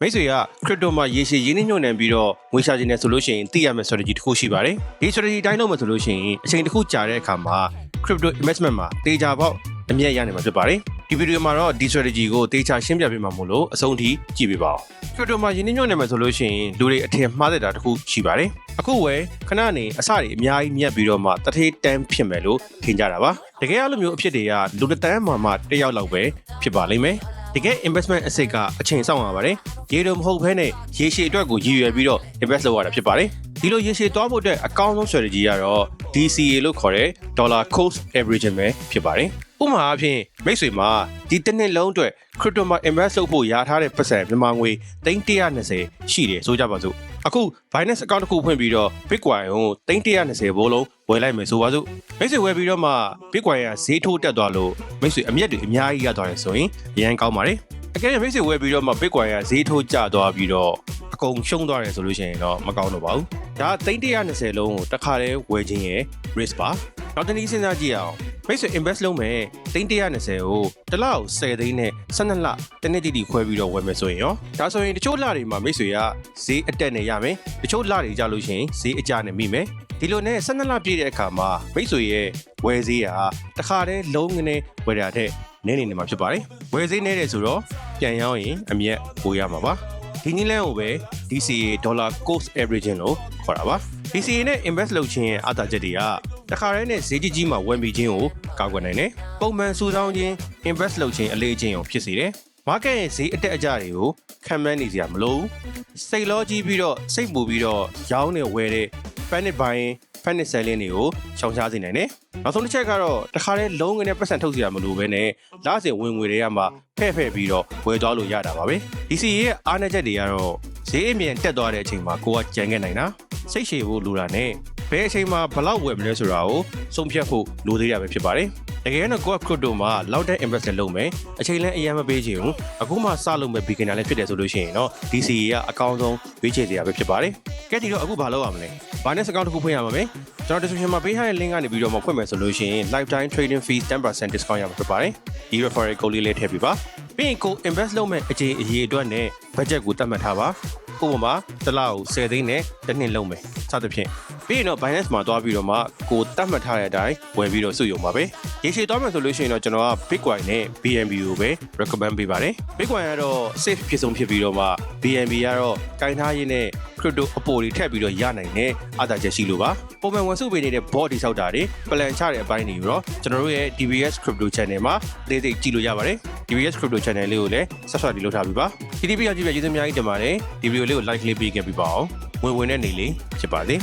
မိတ်ဆွေက crypto မှာရေရှည်ရင်းနှီးမြှုပ်နှံပြီးတော့ငွေရှာခြင်းနဲ့ဆိုလို့ရှိရင်သိရမယ့် strategy တစ်ခုရှိပါတယ်ဒီ strategy တိုင်းလုပ်မယ်ဆိုလို့ရှိရင်အချိန်တစ်ခုကြာတဲ့အခါမှာ crypto investment မှာတေချာပေါက်အမြတ်ရနိုင်မှာဖြစ်ပါတယ်ဒီဗီဒီယိုမှာတော့ဒီ strategy ကိုတေချာရှင်းပြပေးမှာမို့လို့အဆုံးထိကြည့်ပေးပါဦး crypto မှာရင်းနှီးမြှုပ်နှံမယ်ဆိုလို့ရှိရင်လူတွေအထင်မှားတဲ့တာတစ်ခုရှိပါတယ်အခုဝယ်ခဏနေအစတွေအများကြီးမြတ်ပြီးတော့မှတထေးတန်းဖြစ်မယ်လို့ထင်ကြတာပါတကယ်အလိုမျိုးအဖြစ်တွေကလူတစ်တန်းမှမှတစ်ယောက်လောက်ပဲဖြစ်ပါလိမ့်မယ် တကယ် investment အစစ်ကအချိန်ဆောင်ရပါတယ်ရေတုံမဟုတ်ဘဲနဲ့ရေရှည်အတွက်ကိုရည်ရွယ်ပြီးတော့ invest လုပ်ရတာဖြစ်ပါတယ်ဒီလိုရေရှည်သွားဖို့အတွက်အကောင်းဆုံး strategy ကတော့ DCA လို့ခေါ်တဲ့ dollar cost averaging ပဲဖြစ်ပါတယ် ဥပမာအားဖြင့်မိတ်ဆွေမှာဒီတစ်နှစ်လုံးအတွက် crypto မှာ invest လုပ်ဖို့ရာထားတဲ့ပတ်စံမြန်မာငွေ320ရှိတယ်ဆိုကြပါစို့အခု Binance account တစ်ခုဖွင့်ပြီးတော့ Bitcoin ကို320ဘိုးလုံးဝယ်လိုက်မယ်ဆိုပါစို့မိတ်ဆွေဝယ်ပြီးတော့မှ Bitcoin ကဈေးထိုးတက်သွားလို့မိတ်ဆွေအမျက်တွေအများကြီးရသွားတယ်ဆိုရင်အရန်ကောင်းပါတယ်အကယ်၍မိတ်ဆွေဝယ်ပြီးတော့မှ Bitcoin ကဈေးထိုးကျသွားပြီးတော့အကုန်ရှုံးသွားတယ်ဆိုလို့ရှိရင်တော့မကောင်းတော့ပါဘူးဒါ320လုံးကိုတစ်ခါတည်းဝယ်ခြင်းရဲ့ risk ပါနောက်တစ်နည်းစဉ်းစားကြည့်အောင် မိတ်ဆွေ invest လုပ်မယ်320ကိုတစ်လောက်10သိန်းနဲ့12လတစ်နှစ်တိတိခွဲပြီးတော့ဝယ်မယ်ဆိုရင်ရောဒါဆိုရင်တချို့လတွေမှာမိတ်ဆွေကဈေးအတက်နဲ့ရမယ်တချို့လတွေကြလို့ရှိရင်ဈေးအကျနဲ့မိမယ်ဒီလိုနဲ့12လပြည့်တဲ့အခါမှာမိတ်ဆွေရဲ့ဝယ်ဈေးဟာတစ်ခါတည်းလုံးငနေဝယ်တာတဲ့နည်းနေနေမှာဖြစ်ပါတယ်ဝယ်ဈေးနည်းတယ်ဆိုတော့ပြန်ရောင်းရင်အမြတ်ပိုရမှာပါဒီနည်းလမ်းကိုပဲ DCA dollar cost averaging လို့ခေါ်တာပါ DCA နဲ့ invest လုပ်ခြင်းရဲ့အသာချက်တွေက တခါတည်းနဲ့ဈေးကြီးကြီးမှာဝင်ပြီးခြင်းကိုကာကွယ်နိုင်တယ်ပုံမှန်စုဆောင်းခြင်း invest လုပ်ခြင်းအလေးချင်းကိုဖြစ်စေတယ် market ရဲ့ဈေးအတက်အကျတွေကိုခံမှန်းနေစရာမလိုဘူးစိတ်လောကြီးပြီးတော့စိတ်ပူပြီးတော့ရောင်းနေဝယ်တဲ့ panic buying panic selling တွေကိုရှောင်ရှားစေနိုင်တယ်နောက်ဆုံးတစ်ချက်ကတော့တခါတည်းလုံးငနဲ့ပတ်စံထုတ်စရာမလိုဘဲနဲ့လစဉ်ဝင်ငွေတွေကမှဖဲ့ဖဲ့ပြီးတော့ဝယ်သွားလို့ရတာပါပဲ DCA ရဲ့အားနည်းချက်တွေကတော့ဈေးအမြင်တက်သွားတဲ့အချိန်မှာကိုကကြံခဲ့နိုင်တာစိတ်ရှည်ဖို့လိုတာနဲ့ ဘယ်အချိန်မှာဘလောက်ဝယ်မလဲဆိုတာကိုဆုံးဖြတ်ဖို့လိုသေးတာပဲဖြစ်ပါတယ်တကယ်တော့ကိုက crypto မှာလောက်တဲ့ invest လုပ်မယ်အချိန်လည်းအရင်မပေးချင်ဘူးအခုမှစလုပ်မဲ့ beginner လည်းဖြစ်တယ်ဆိုလို့ရှိရင်တော့ DCA ကအကောင်းဆုံးရွေးချယ်စရာပဲဖြစ်ပါတယ်ကဲဒီတော့အခုဘာလုပ်ရမလဲ Binance account တစ်ခုဖွင့်ရမှာပဲကျွန်တော် description မှာပေးထားတဲ့ link ကနေပြီးတော့မှဖွင့်မယ်ဆိုလို့ရှိရင် lifetime trading fees 10% discount ရမှာဖြစ်ပါတယ်ဒီ referral code လေးလေးထည့်ပေးပါပြီးရင်ကို invest လုပ်မဲ့အခြေအရေးအတွက်နဲ့ budget ကိုသတ်မှတ်ထားပါဥပမာတစ်လကို10သိန်းနဲ့တစ်နှစ်လုံးမယ်စသဖြင့် ပြီးရင်တော့ Binance မှာသွားပြီးတော့မှကိုတတ်မှတ်ထားတဲ့အတိုင်းဝယ်ပြီးတော့စုရုံပါပဲရေရှည်သွားမယ်ဆိုလို့ရှိရင်တော့ကျွန်တော်က Bitcoin နဲ့ BNB ကိုပဲ recommend ပေးပါတယ် Bitcoin ကတော့ safe ဖြစ်ဆုံးဖြစ်ပြီးတော့မှ BNB ကတော့ကင်ထားရင်းနဲ့ crypto အပေါ်တွေထည့်ပြီးတော့ရနိုင်တဲ့အားသာချက်ရှိလို့ပါပုံမှန်ဝန်စုပေးနေတဲ့ bot တိဆောက်တာတွေ plan ချတဲ့အပိုင်းတွေရောကျွန်တော်တို့ရဲ့ DBS crypto channel မှာလေးစိတ်ကြည့်လို့ရပါတယ် DBS crypto channel လေးကိုလည်း subscribe လုပ်ထားပြီးပါ TTP ရောက်ကြည့်ပြကျေးဇူးအများကြီးတင်ပါတယ်ဒီဗီဒီယိုလေးကို like လေးပေးခဲ့ပြီးပါအောင်ဝင်ဝင်တဲ့နေလေးဖြစ်ပါစေ